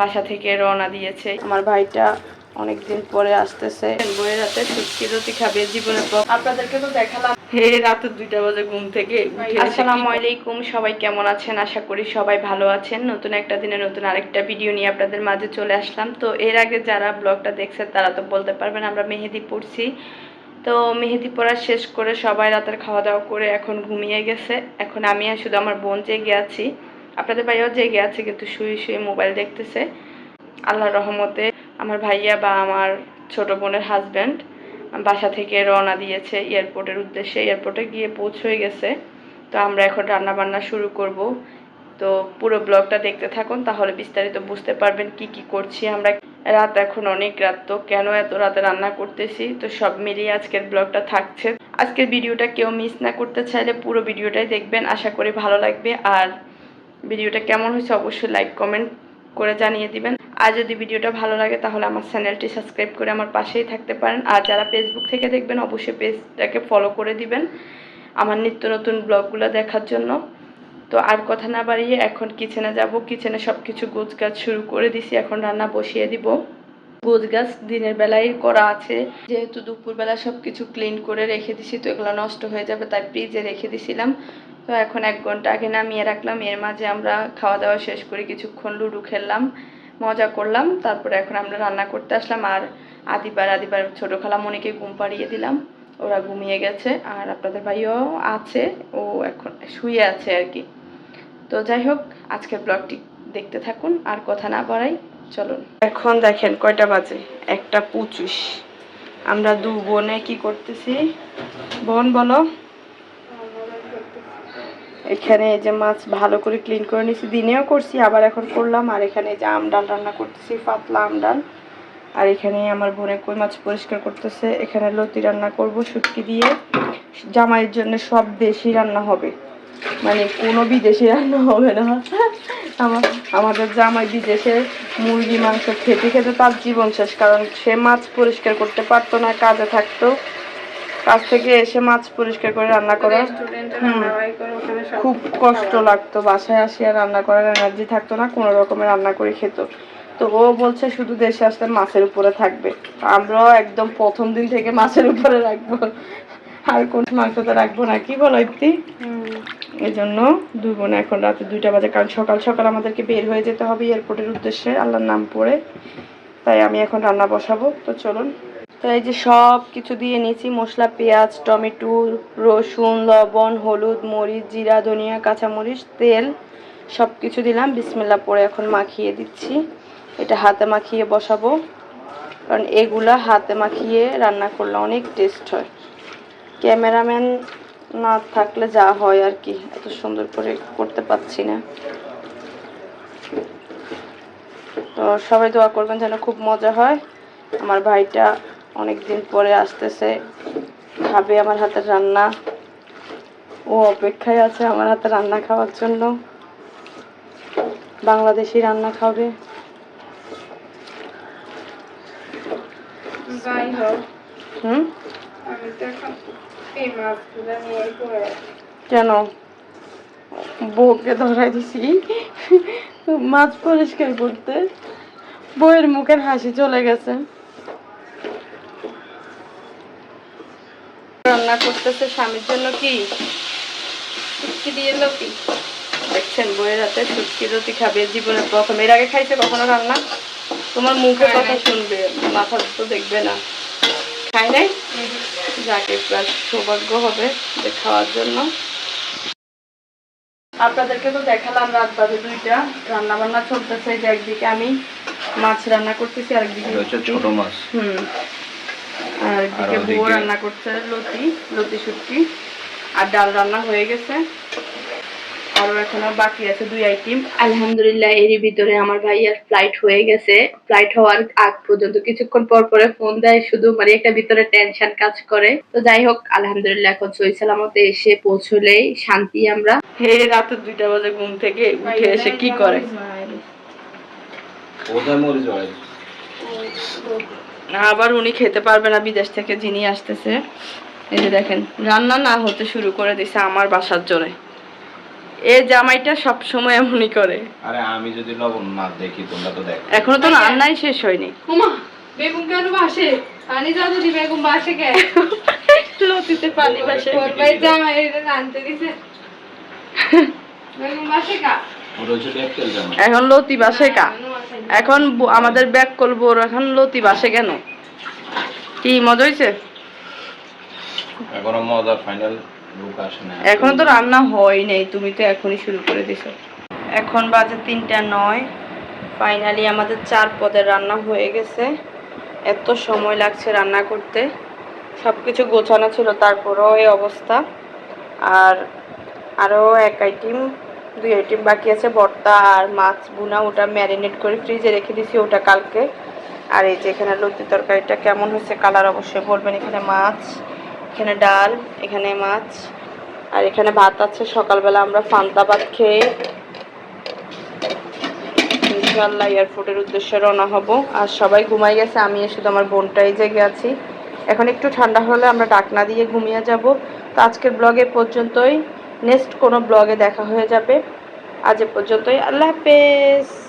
বাসা থেকে রওনা দিয়েছে। আমার ভাইটা অনেকদিন পরে আসতেছে। বইয়ের রাতে সুটকি রুটি খাবে জীবনের পর আপনাদেরকে তো দেখালাম। হে রাত দুইটা বাজে ঘুম থেকে আসসালামু আলাইকুম সবাই কেমন আছেন? আশা করি সবাই ভালো আছেন। নতুন একটা দিনে নতুন আরেকটা ভিডিও নিয়ে আপনাদের মাঝে চলে আসলাম। তো এর আগে যারা ব্লগটা দেখছেন তারা তো বলতে পারবেন আমরা মেহেদি পড়ছি। তো মেহেদি পড়া শেষ করে সবাই রাতের খাওয়া দাওয়া করে এখন ঘুমিয়ে গেছে। এখন আমি আর শুধু আমার বোন জেগে আছি। আপনাদের ভাইও জেগে আছে, কিন্তু শুয়ে শুয়ে মোবাইল দেখতেছে। আল্লাহর রহমতে আমার ভাইয়া বা আমার ছোট বোনের হাজব্যান্ড বাসা থেকে রওনা দিয়েছে এয়ারপোর্টের উদ্দেশ্যে। এয়ারপোর্টে গিয়ে পৌঁছে গেছে। তো আমরা এখন রান্না বান্না শুরু করব। তো পুরো ব্লগটা দেখতে থাকুন, তাহলে বিস্তারিত বুঝতে পারবেন কি কি করছি আমরা। রাত এখন অনেক রাত, তো কেন এত রাতে রান্না করতেছি? তো সব মিলিয়ে আজকের ব্লগটা থাকছে। আজকের ভিডিওটা কেউ মিস না করতে চাইলে পুরো ভিডিওটাই দেখবেন। আশা করি ভালো লাগবে। আর ভিডিওটা কেমন হয়েছে অবশ্যই লাইক কমেন্ট করে জানিয়ে দিবেন। আর যদি ভিডিওটা ভালো লাগে তাহলে আমার চ্যানেলটি সাবস্ক্রাইব করে আমার পাশেই থাকতে পারেন। আর যারা ফেসবুক থেকে দেখবেন, অবশ্যই পেজটাকে ফলো করে দিবেন আমার নিত্য নতুন ব্লগগুলো দেখার জন্য। তো আর কথা না বাড়িয়ে এখন কিচেনে যাব। কিচেনে সব কিছু গোছ গাছ শুরু করে দিছি। এখন রান্না বসিয়ে দিব। গোছ গাছ দিনের বেলায় করা আছে। যেহেতু দুপুরবেলা সব কিছু ক্লিন করে রেখে দিছি, তো এগুলো নষ্ট হয়ে যাবে, তাই ফ্রিজে রেখে দিছিলাম। তো এখন এক ঘণ্টা আগে নামিয়ে রাখলাম। এর মাঝে আমরা খাওয়া দাওয়া শেষ করে কিছুক্ষণ লুডু খেললাম, মজা করলাম। তারপরে এখন আমরা রান্না করতে আসলাম আর আদিবার আদিবার ছোটো খালা মনিকে ঘুম পাড়িয়ে দিলাম। ওরা ঘুমিয়ে গেছে আর আপনাদের ভাইও আছে, ও এখন শুয়ে আছে আর কি। তো যাই হোক, আজকের ব্লগটি দেখতে থাকুন, আর কথা না বাড়াই, চলুন। এখন দেখেন কয়টা বাজে? একটা পঁচিশ। আমরা দু বোনে কি করতেছি? বোন, বলো। এখানে এই যে মাছ ভালো করে ক্লিন করে নিয়েছি দিনেও করছি, আবার এখন করলাম। আর এখানে যে আম ডাল রান্না করতেছি, পাতলা আম ডাল। আর এখানে আমার বোনে কই মাছ পরিষ্কার করতেছে। এখানে লতি রান্না করব শুটকি দিয়ে। জামাইয়ের জন্য সব দেশি রান্না হবে। মানে কোনো বিদেশি রান্না হবে না। আমার, আমাদের জামাই বিদেশে মুরগি, মাংস খেতে খেতে তার জীবন শেষ। কারণ সে মাছ পরিষ্কার করতে পারতো না, কাজে থাকতো। কাজ থেকে এসে মাছ পরিষ্কার করে রান্না করা। হুম। খুব কষ্ট লাগতো বাসায় আসিয়া রান্না করার এনার্জি থাকতো না কোনো রকমের রান্না করে খেত। তো ও বলছে শুধু দেশে আসলে মাছের উপরে থাকবে। আমরাও একদম প্রথম দিন থেকে মাছের উপরে রাখব। আর কোন মাংসতে রাখব না। কি বলো ইপ্তি? এই জন্য দুই বোন এখন রাতে দুইটা বাজে কারণ সকাল সকাল আমাদেরকে বের হয়ে যেতে হবে এয়ারপোর্টের উদ্দেশ্যে আল্লাহর নাম পড়ে। তাই আমি এখন রান্না বসাবো। তো চলুন। তো এই যে সব কিছু দিয়ে নিয়েছি, মশলা, পেঁয়াজ, টমেটো, রসুন, লবণ, হলুদ, মরিচ, জিরা, ধনিয়া, কাঁচামরিচ, তেল, সব কিছু দিলাম। বিসমিল্লা পরে এখন মাখিয়ে দিচ্ছি। এটা হাতে মাখিয়ে বসাবো। কারণ এগুলা হাতে মাখিয়ে রান্না করলে অনেক টেস্ট হয়। ক্যামেরাম্যান না থাকলে যা হয় আর কি, এত সুন্দর করে করতে পারছি না। তো সবাই দোয়া করবেন যেন খুব মজা হয়। আমার ভাইটা অনেক দিন পরে আসতেছে খাবে আমার হাতের রান্না। ও অপেক্ষায় আছে আমার হাতে রান্না খাওয়ার জন্য। বাংলাদেশি রান্না খাবে। যাই হোক। হুম? আমি তো এখন এই মাছগুলো নিয়ে কেন? বউকে ধরাই দিছি। মাছ পরিষ্কার করতে। বউয়ের মুখের হাসি চলে গেছে। রান্না করতেছে স্বামীর জন্য কি? শুটকি দিয়ে লতি। দেখছেন বইয়ের হাতে শুটকি রুটি খাবে জীবনের প্রথম। এর আগে খাইছে কখনো রান্না? তোমার মুখে কথা শুনবে মাথা তো দেখবে না। খাই নাই? যাকে প্লাস সৌভাগ্য হবে যে খাওয়ার জন্য। আপনাদেরকে তো দেখালাম রাত বাজে দুইটা। রান্না বান্না চলতেছে যে একদিকে আমি মাছ রান্না করতেছি আর একদিকে ছোট মাছ। হুম। আর বউ রান্না করছে লতি লতি শুটকি আর ডাল রান্না হয়ে গেছে। আরও এখনও বাকি আছে দুই আইটেম। আলহামদুলিল্লাহ এরই ভিতরে আমার ভাইয়ার ফ্লাইট হয়ে গেছে। ফ্লাইট হওয়ার আগ পর্যন্ত কিছুক্ষণ পর পরে ফোন দেয় শুধু মানে একটা ভিতরে টেনশন কাজ করে। তো যাই হোক আলহামদুলিল্লাহ এখন সই সালামতে এসে পৌঁছলেই শান্তি আমরা। হে রাতে দুইটা বাজে ঘুম থেকে উঠে এসে কি করে? কোথায় মরিচ বাড়াই। আবার উনি খেতে পারবে না বিদেশ থেকে যিনি আসতেছে। এই যে দেখেন রান্না না হতে শুরু করে দিছে আমার বাসার জোরে। এ জামাইটা সবসময় এমনই করে। আরে আমি যদি লবণ না দেখি তোমরা তো দেখো। এখনও তো রান্নাই শেষ হয়নি। উমা বেগুন কেন বাসে? পানি যাও যদি বেগুন বাসে কে। লতিতে পানি বাসে। তোর ভাই জামাই এটা রানতে দিছে। বেগুন বাসে কা? এখন লতি বাসে কা? এখন আমাদের ব্যাক করব এখন লতি বাসে কেন? কি মজা হয়েছে এখনও মজার ফাইনাল এখনও তো রান্না হয় নাই তুমি তো এখনই শুরু করে দিছো। এখন বাজে তিনটা নয় ফাইনালি আমাদের চার পদের রান্না হয়ে গেছে। এত সময় লাগছে রান্না করতে। সব কিছু গোছানো ছিল তারপরেও এই অবস্থা। আর আরও এক আইটেম দুই আইটেম বাকি আছে, ভর্তা আর মাছ বুনা ওটা ম্যারিনেট করে ফ্রিজে রেখে দিছি ওটা কালকে। আর এই যে এখানে লতি তরকারিটা কেমন হয়েছে কালার অবশ্যই বলবেন। এখানে মাছ, এখানে ডাল, এখানে মাছ, আর এখানে ভাত আছে। সকালবেলা আমরা ফান্তা ভাত খেয়ে ইনশাল্লাহ এয়ারপোর্টের উদ্দেশ্যে রওনা হব। আর সবাই ঘুমাই গেছে আমি শুধু আমার বোনটাই জেগে আছি। এখন একটু ঠান্ডা হলে আমরা ডাকনা দিয়ে ঘুমিয়ে যাব। তো আজকের ব্লগে পর্যন্তই। নেক্সট কোনো ব্লগে দেখা হয়ে যাবে। আজ এ পর্যন্তই। আল্লাহ হাফেজ।